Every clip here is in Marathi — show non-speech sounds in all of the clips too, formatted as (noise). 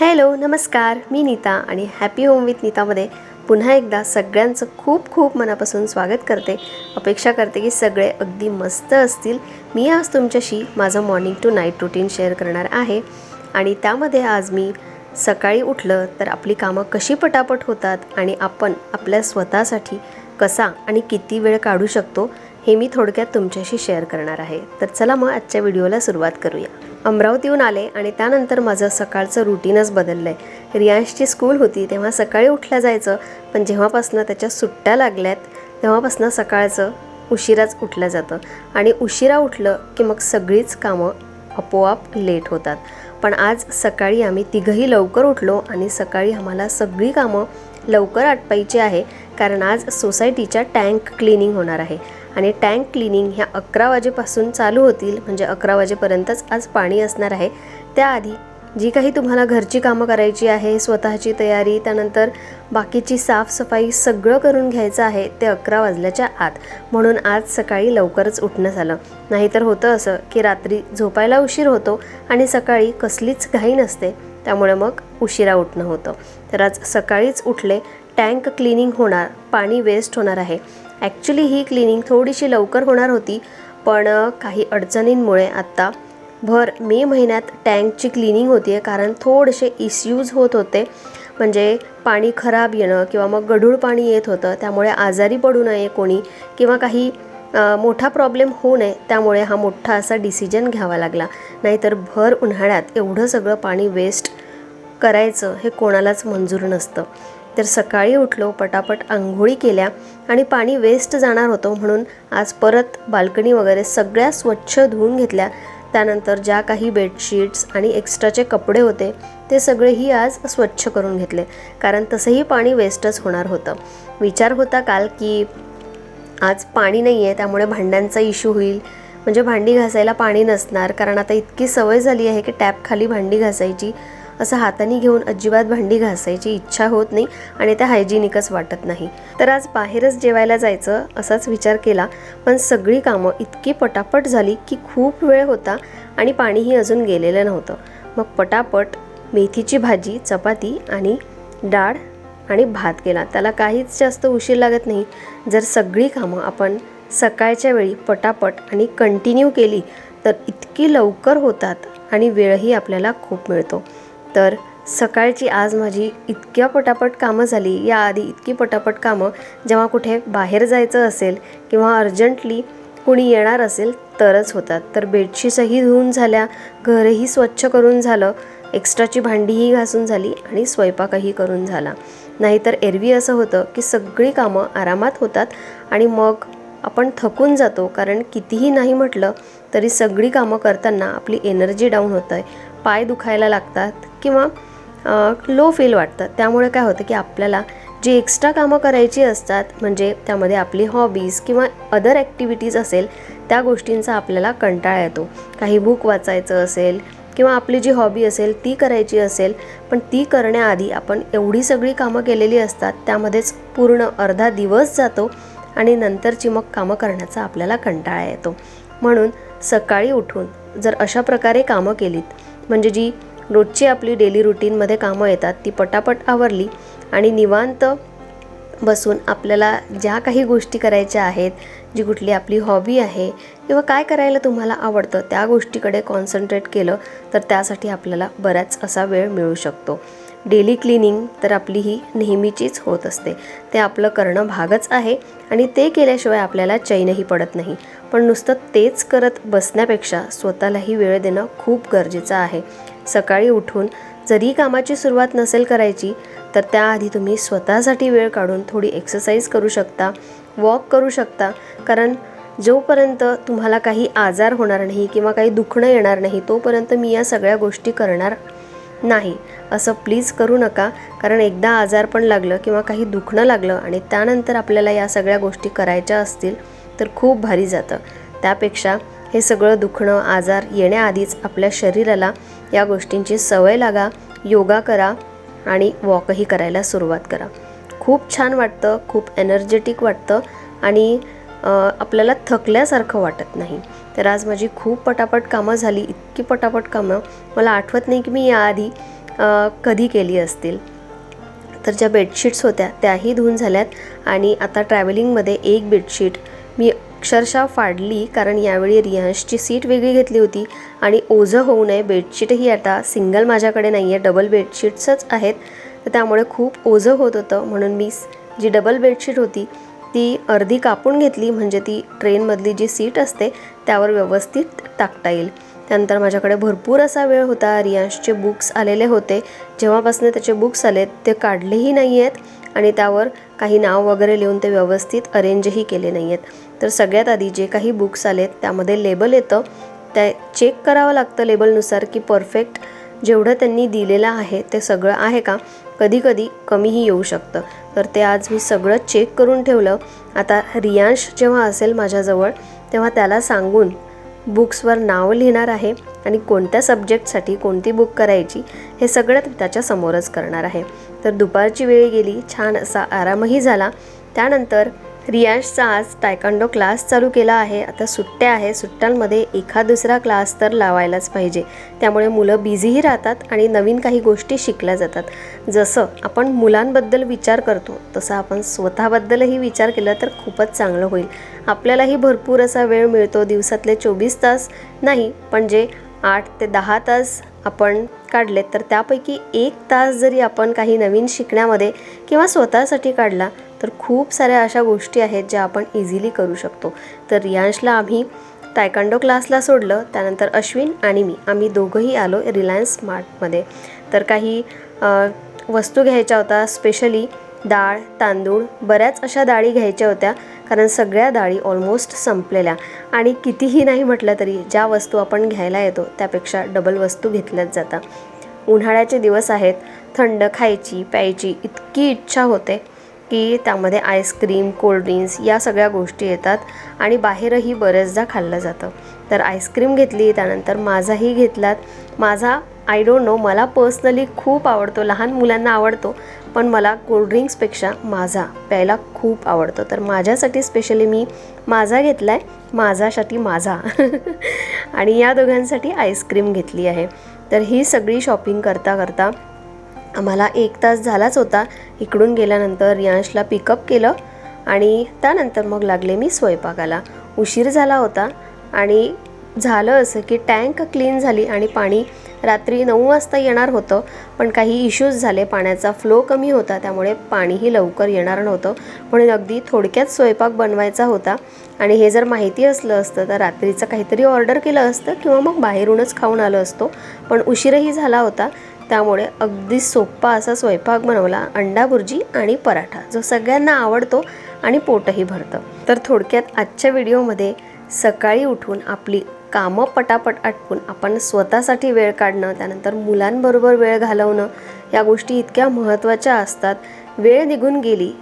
हॅलो नमस्कार. मी नीता आणि हॅपी होम विथ नीतामध्ये पुन्हा एकदा सगळ्यांचं खूप खूप मनापासून स्वागत करते. अपेक्षा करते की सगळे अगदी मस्त असतील. मी आज तुमच्याशी माझं morning to night routine share करणार आहे. आणि त्यामध्ये आज मी सकाळी उठलं तर आपली कामं कशी पटापट होतात आणि आपण आपल्या स्वतःसाठी कसा आणि किती वेळ काढू शकतो हे मी थोडक्यात तुमच्याशी शेअर करणार आहे. तर चला मग आजच्या व्हिडिओला सुरुवात करूया. अमरावतीहून आले आणि त्यानंतर माझं सकाळचं रुटीनच बदललं आहे रियांशची स्कूल होती तेव्हा सकाळी उठल्या जायचं पण जेव्हापासनं त्याच्या सुट्ट्या लागल्यात तेव्हापासनं सकाळचं उशिराच उठलं जातं. आणि उशिरा उठलं की मग सगळीच कामं आपोआप लेट होतात. पण आज सकाळी आम्ही तिघंही लवकर उठलो आणि सकाळी आम्हाला सगळी कामं लवकर आटपायची आहे कारण आज सोसायटीच्या टँक क्लिनिंग होणार आहे. आणि टँक क्लिनिंग ह्या अकरा वाजेपासून चालू होतील म्हणजे अकरा वाजेपर्यंतच आज पाणी असणार आहे. त्याआधी जी काही तुम्हाला घरची कामं करायची आहे स्वतःची तयारी त्यानंतर बाकीची साफसफाई सगळं करून घ्यायचं आहे ते अकरा वाजल्याच्या आत. म्हणून आज सकाळी लवकरच उठणं झालं. नाहीतर होतं असं की रात्री झोपायला उशीर होतो आणि सकाळी कसलीच घाई नसते. त्यामुळे मग उशिरा उठणं होतं. तर आज सकाळीच उठले टँक क्लिनिंग होणार पाणी वेस्ट होणार आहे. ॲक्च्युली ही क्लिनिंग थोडीशी लवकर होणार होती पण काही अडचणींमुळे आत्ता भर मे महिन्यात टँकची क्लिनिंग होती आहे कारण थोडेसे इश्यूज होत होते. म्हणजे पाणी खराब येणं किंवा मग गढूळ पाणी येत होतं त्यामुळे आजारी पडू नये कोणी किंवा काही मोठा प्रॉब्लेम होऊ नये त्यामुळे हा मोठा असा डिसिजन घ्यावा लागला. नाहीतर भर उन्हाळ्यात एवढं सगळं पाणी वेस्ट करायचं हे कोणालाच मंजूर नसतं. तर सकाळी उठलो पटापट आंघोळी केल्या आणि पाणी वेस्ट जाणार होतो म्हणून आज परत बाल्कनी वगैरे सगळ्या स्वच्छ धुवून घेतल्या. त्यानंतर ज्या काही बेडशीट्स आणि एक्स्ट्राचे कपडे होते ते सगळेही आज स्वच्छ करून घेतले कारण तसंही पाणी वेस्टच होणार होतं. विचार होता काल की आज पाणी नाही आहे त्यामुळे भांड्यांचा इश्यू होईल. म्हणजे भांडी घासायला पाणी नसणार कारण आता इतकी सवय झाली आहे की टॅपखाली भांडी घासायची. असं हाताने घेऊन अजिबात भांडी घासायची इच्छा होत नाही आणि त्या हायजिनिकच वाटत नाही. तर आज बाहेरच जेवायला जायचं असाच विचार केला पण सगळी कामं इतकी पटापट झाली की खूप वेळ होता आणि पाणीही अजून गेलेलं नव्हतं. मग पटापट मेथीची भाजी चपाती आणि डाळ आणि भात केला. त्याला काहीच जास्त उशीर लागत नाही. जर सगळी कामं आपण सकाळच्या वेळी पटापट आणि कंटिन्यू केली तर इतकी लवकर होतात आणि वेळही आपल्याला खूप मिळतो. तर सकाळची आज माझी इतक्या पटापट कामं झाली. याआधी इतकी पटापट कामं जेव्हा कुठे बाहेर जायचं असेल किंवा अर्जंटली कुणी येणार असेल तरच होतात. तर बेडशीटही धुवून झाल्या घरही स्वच्छ करून झालं एक्स्ट्राची भांडीही घासून झाली आणि स्वयंपाकही करून झाला. नाहीतर एरवी असं होतं की सगळी कामं आरामात होतात आणि मग आपण थकून जातो. कारण कितीही नाही म्हटलं तरी सगळी कामं करताना आपली एनर्जी डाऊन होत आहे. पाय दुखायला लागतात किंवा लो फील वाटतं त्यामुळे काय होतं की आपल्याला जी एक्स्ट्रा कामं करायची असतात म्हणजे त्यामध्ये आपली हॉबीज किंवा अदर ॲक्टिव्हिटीज असेल त्या गोष्टींचा आपल्याला कंटाळा येतो. काही बुक वाचायचं असेल किंवा आपली जी हॉबी असेल ती करायची असेल पण ती करण्याआधी आपण एवढी सगळी कामं केलेली असतात त्यामध्येच पूर्ण अर्धा दिवस जातो आणि नंतरची मग कामं करण्याचा आपल्याला कंटाळा येतो. म्हणून सकाळी उठून जर अशा प्रकारे कामं केलीत म्हणजे जी रोजची आपली डेली रुटीनमध्ये कामं येतात ती पटापट आवरली आणि निवांत बसून आपल्याला ज्या काही गोष्टी करायच्या आहेत जी कुठली आपली हॉबी आहे किंवा काय करायला तुम्हाला आवडतं त्या गोष्टीकडे कॉन्सन्ट्रेट केलं तर त्यासाठी आपल्याला बराच असा वेळ मिळू शकतो. डेली क्लिनिंग तर आपली ही नेहमीचीच होत असते. ते आपलं करणं भागच आहे आणि ते केल्याशिवाय आपल्याला चैनही पडत नाही. पण नुसतं तेच करत बसण्यापेक्षा स्वतःलाही वेळ देणं खूप गरजेचं आहे. सकाळी उठून जरी कामाची सुरुवात नसेल करायची तर त्याआधी तुम्ही स्वतःसाठी वेळ काढून थोडी एक्सरसाइज करू शकता वॉक करू शकता. कारण जोपर्यंत तुम्हाला काही आजार होणार नाही किंवा काही दुखणं येणार नाही तोपर्यंत मी या सगळ्या गोष्टी करणार नाही असं प्लीज करू नका. कारण एकदा आजार पण लागलं किंवा काही दुखणं लागलं आणि त्यानंतर आपल्याला या सगळ्या गोष्टी करायच्या असतील तर खूप भारी जातं. त्यापेक्षा हे सगळं दुखणं आजार येण्याआधीच आपल्या शरीराला या गोष्टींची सवय लागा योगा करा आणि वॉकही करायला सुरुवात करा. खूप छान वाटतं खूप एनर्जेटिक वाटतं आणि आपल्याला थकल्यासारखं वाटत नाही. तर आज माझी खूप पटापट कामं झाली इतकी पटापट कामं. मला आठवत नाही की मी याआधी कधी केली असतील. तर ज्या बेडशीट्स होत्या त्याही धुवून झाल्यात आणि आता ट्रॅव्हलिंगमध्ये एक बेडशीट. मी अक्षरशः फाडली कारण यावेळी रियांशची सीट वेगळी घेतली होती आणि ओझं होऊ नये बेडशीटही आता सिंगल माझ्याकडे नाही आहे डबल बेडशीट्सच आहेत. तर त्यामुळे खूप ओझं होत होतं म्हणून मी जी डबल बेडशीट होती ती अर्धी कापून घेतली म्हणजे ती ट्रेनमधली जी सीट असते त्यावर व्यवस्थित टाकता येईल. त्यानंतर माझ्याकडे भरपूर असा वेळ होता. रियांशचे बुक्स आलेले होते. जेव्हापासून त्याचे बुक्स आलेत ते काढलेही नाही आहेत आणि त्यावर काही नाव वगैरे लिहून ते व्यवस्थित अरेंजही केले नाही आहेत तर सगळ्यात आधी जे काही बुक्स आलेत त्यामध्ये लेबल येतं. त्या चेक करावं लागतं लेबलनुसार की परफेक्ट जेवढं त्यांनी दिलेलं आहे ते सगळं आहे का? कधीकधी कमीही येऊ शकतं. तर ते आज मी सगळं चेक करून ठेवलं. आता रियांश जेव्हा असेल माझ्याजवळ तेव्हा त्याला सांगून बुक्सवर नाव लिहिणार आहे आणि कोणत्या सब्जेक्टसाठी कोणती बुक करायची हे सगळं त्याच्या समोरच करणार आहे. तर दुपारची वेळ गेली छान असा आरामही झाला. त्यानंतर रियाशचा आज टायकांडो क्लास चालू केला आहे. आता सुट्ट्या आहे सुट्ट्यांमध्ये एखा दुसरा क्लास तर लावायलाच पाहिजे. त्यामुळे मुलं बिझीही राहतात आणि नवीन काही गोष्टी शिकल्या जातात. जसं आपण मुलांबद्दल विचार करतो तसं आपण स्वतःबद्दलही विचार केला तर खूपच चांगलं होईल. आपल्यालाही भरपूर असा वेळ मिळतो. दिवसातले चोवीस तास नाही पण जे आठ ते दहा तास आपण काढलेत तर त्यापैकी एक तास जरी आपण काही नवीन शिकण्यामध्ये किंवा स्वतःसाठी काढला तर खूप साऱ्या अशा गोष्टी आहेत ज्या आपण इझिली करू शकतो. तर रियांशला आम्ही तायकांडो क्लासला सोडलं त्यानंतर अश्विन आणि मी. आम्ही दोघंही आलो रिलायन्स स्मार्टमध्ये तर काही वस्तू घ्यायच्या होत्या स्पेशली डाळ तांदूळ बऱ्याच अशा डाळी घ्यायच्या होत्या कारण सगळ्या डाळी ऑलमोस्ट संपलेल्या. आणि कितीही नाही म्हटलं तरी ज्या वस्तू आपण घ्यायला येतो त्यापेक्षा डबल वस्तू घेतल्याच जातात. उन्हाळ्याचे दिवस आहेत थंड खायची प्यायची इतकी इच्छा होते. की त्यामध्ये आईस्क्रीम कोल्ड्रिंक्स या सगळ्या गोष्टी येतात आणि बाहेरही बरेचदा खाल्लं जातं. तर आईस्क्रीम घेतली त्यानंतर माझाही घेतलात. माझा आय डोंट नो मला पर्सनली खूप आवडतो. लहान मुलांना आवडतो पण मला कोल्ड्रिंक्सपेक्षा माझा प्यायला खूप आवडतो. तर माझ्यासाठी स्पेशली मी माझा घेतला आहे माझ्यासाठी माझा. (laughs) आणि या दोघांसाठी आईस्क्रीम घेतली आहे. तर ही सगळी शॉपिंग करता करता आम्हाला एक तास झालाच होता इकडून गेल्यानंतर रियांशला पिकअप केलं आणि त्यानंतर मग लागले मी स्वयंपाकाला. उशीर झाला होता आणि झालं असं की टँक क्लीन झाली आणि पाणी रात्री नऊ वाजता येणार होतं पण काही इश्यूज झाले. पाण्याचा फ्लो कमी होता त्यामुळे पाणीही लवकर येणार नव्हतं. म्हणून अगदी थोडक्यात स्वयंपाक बनवायचा होता आणि हे जर माहिती असलं असतं तर रात्रीचं काहीतरी ऑर्डर केलं असतं किंवा मग बाहेरूनच खाऊन आलो असतो. पण उशीरही झाला होता. त्यामुळे अगदी सोप्पा असा स्वयंपाक बनवला अंडा भुर्जी आणि पराठा जो सगळ्यांना आवडतो आणि पोटही भरतं. तर थोडक्यात आजच्या व्हिडिओमध्ये सकाळी उठून आपली कामं पटापट आटपून आपण स्वतःसाठी वेळ काढणं त्यानंतर मुलांबरोबर वेळ घालवणं या गोष्टी इतक्या महत्त्वाच्या असतात. वेळ निघून गेली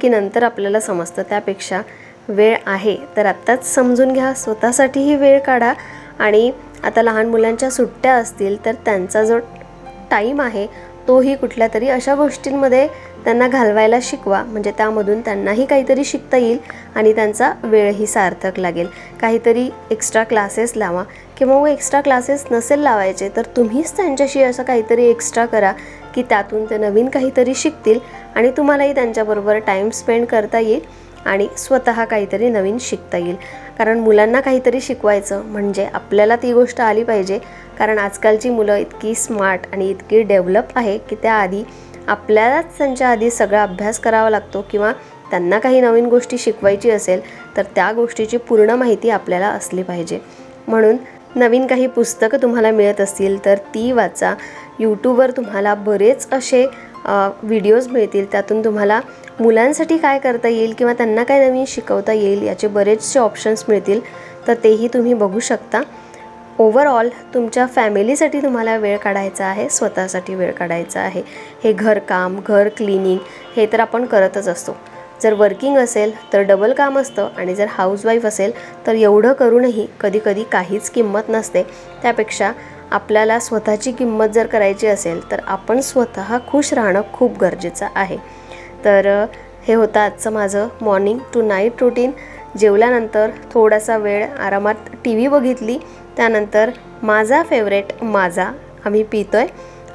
की नंतर आपल्याला समजतं त्यापेक्षा वेळ आहे. तर आत्ताच समजून घ्या स्वतःसाठीही वेळ काढा आणि आता लहान मुलांच्या सुट्ट्या असतील तर त्यांचा जो टाईम आहे तोही कुठल्या तरी अशा गोष्टींमध्ये त्यांना घालवायला शिकवा. म्हणजे त्यामधून त्यांनाही काहीतरी शिकता येईल आणि त्यांचा वेळही सार्थक लागेल. काहीतरी एक्स्ट्रा क्लासेस लावा. किंवा मग एक्स्ट्रा क्लासेस नसेल लावायचे तर तुम्हीच त्यांच्याशी असं काहीतरी एक्स्ट्रा करा की त्यातून ते नवीन काहीतरी शिकतील आणि तुम्हालाही त्यांच्याबरोबर टाईम स्पेंड करता येईल. आणि स्वतः काहीतरी नवीन शिकता येईल. कारण मुलांना काहीतरी शिकवायचं म्हणजे आपल्याला ती गोष्ट आली पाहिजे. कारण आजकालची मुलं इतकी स्मार्ट आणि इतकी डेव्हलप आहे की त्याआधी आपल्यालाच त्यांच्या आधी सगळा अभ्यास करावा लागतो किंवा त्यांना काही नवीन गोष्टी शिकवायची असेल तर त्या गोष्टीची पूर्ण माहिती आपल्याला असली पाहिजे. म्हणून नवीन काही पुस्तकं तुम्हाला मिळत असतील तर ती वाचा. यूट्यूबवर तुम्हाला बरेच असे व्हिडिओज मिळतील. त्यातून तुम्हाला मुलांसाठी काय करता येईल किंवा त्यांना काय नवीन शिकवता येईल याचे बरेचसे ऑप्शन्स मिळतील तर तेही तुम्ही बघू शकता. ओव्हरऑल तुमच्या फॅमिलीसाठी तुम्हाला वेळ काढायचा आहे स्वतःसाठी वेळ काढायचा आहे. हे घरकाम घर क्लिनिंग हे तर आपण करतच असतो. जर वर्किंग असेल तर डबल काम असतं आणि जर हाऊसवाईफ असेल तर एवढं करूनही कधीकधी काहीच किंमत नसते. त्यापेक्षा आपल्याला स्वतःची किंमत जर करायची असेल तर आपण स्वतः खुश राहणं खूप गरजेचं आहे. तर हे होतं आजचं माझं मॉर्निंग टू नाईट रुटीन जेवल्यानंतर थोडासा वेळ आरामात टी व्ही बघितली. त्यानंतर माझा फेवरेट माझा आम्ही पितो आहे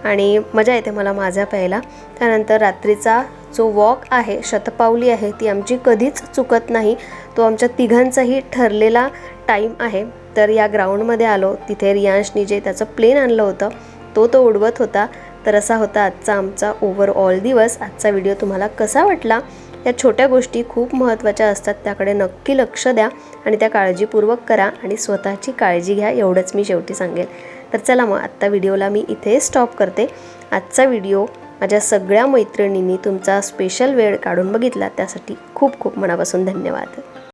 आणि मजा येते मला माझा प्यायला. त्यानंतर रात्रीचा जो वॉक आहे शतपावली आहे ती आमची कधीच चुकत नाही. तो आमच्या तिघांचाही ठरलेला टाईम आहे. तर या ग्राउंडमध्ये आलो. तिथे रियांशनी जे त्याचं प्लेन आणलं होतं. तो तो उडवत होता. तर असा होता आजचा आमचा ओव्हरऑल दिवस. आजचा व्हिडिओ तुम्हाला कसा वाटला? या छोट्या गोष्टी खूप महत्त्वाच्या असतात त्याकडे नक्की लक्ष द्या आणि त्या काळजीपूर्वक करा आणि स्वतःची काळजी घ्या एवढंच मी शेवटी सांगेल. तर चला मग आत्ता व्हिडिओला मी इथे स्टॉप करते. आजचा व्हिडिओ माझ्या सगळ्या मैत्रिणींनी तुमचा स्पेशल वेळ काढून बघितला. त्यासाठी खूप खूप मनापासून धन्यवाद.